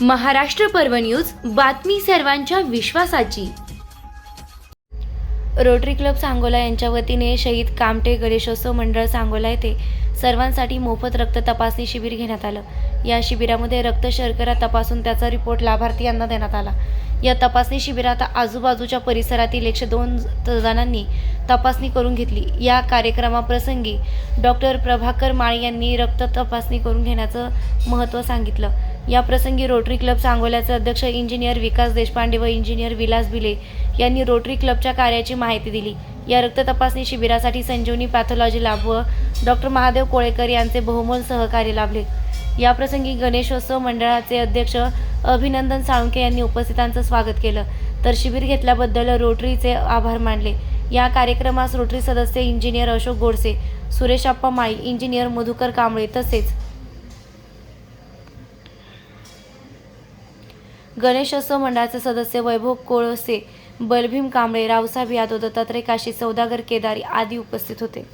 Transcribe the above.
महाराष्ट्र पर्व न्यूज बातमी सर्वांच्या विश्वासाची. रोटरी क्लब सांगोला यांच्या वतीने शहीद कामटे गणेशोत्सव मंडळ सांगोला येथे सर्वांसाठी मोफत रक्त तपासणी शिबिर घेण्यात आलं. या शिबिरामध्ये रक्त शर्करा तपासून त्याचा रिपोर्ट लाभार्थी देण्यात आला. या तपासणी शिबिरात आजूबाजूच्या परिसरातील एकशे दोन जणांनी तपासणी करून घेतली. या कार्यक्रमाप्रसंगी डॉक्टर प्रभाकर माळी यांनी रक्त तपासणी करून घेण्याचं महत्त्व सांगितलं. या प्रसंगी रोटरी क्लब सांगोल्याचे अध्यक्ष इंजिनियर विकास देशपांडे व इंजिनियर विलास बिले यांनी रोटरी क्लबच्या कार्याची माहिती दिली. या रक्त तपासणी शिबिरासाठी संजीवनी पॅथॉलॉजी लॅब व डॉक्टर महादेव कोळेकर यांचे बहुमोल सहकार्य लाभले. याप्रसंगी गणेशोत्सव मंडळाचे अध्यक्ष अभिनंदन साळुंके यांनी उपस्थितांचं स्वागत केलं. तर शिबिर घेतल्याबद्दल रोटरीचे आभार मानले. या कार्यक्रमास रोटरी सदस्य इंजिनियर अशोक गोडसे सुरेश अप्पा माळी इंजिनियर मधुकर कांबळे तसेच गणेशोत्सव मंडळाचे सदस्य वैभव कोळसे बलभीम कांबळे रावसाहेब यादव दत्तात्रय काशी सौदागर केदारी आदी उपस्थित होते.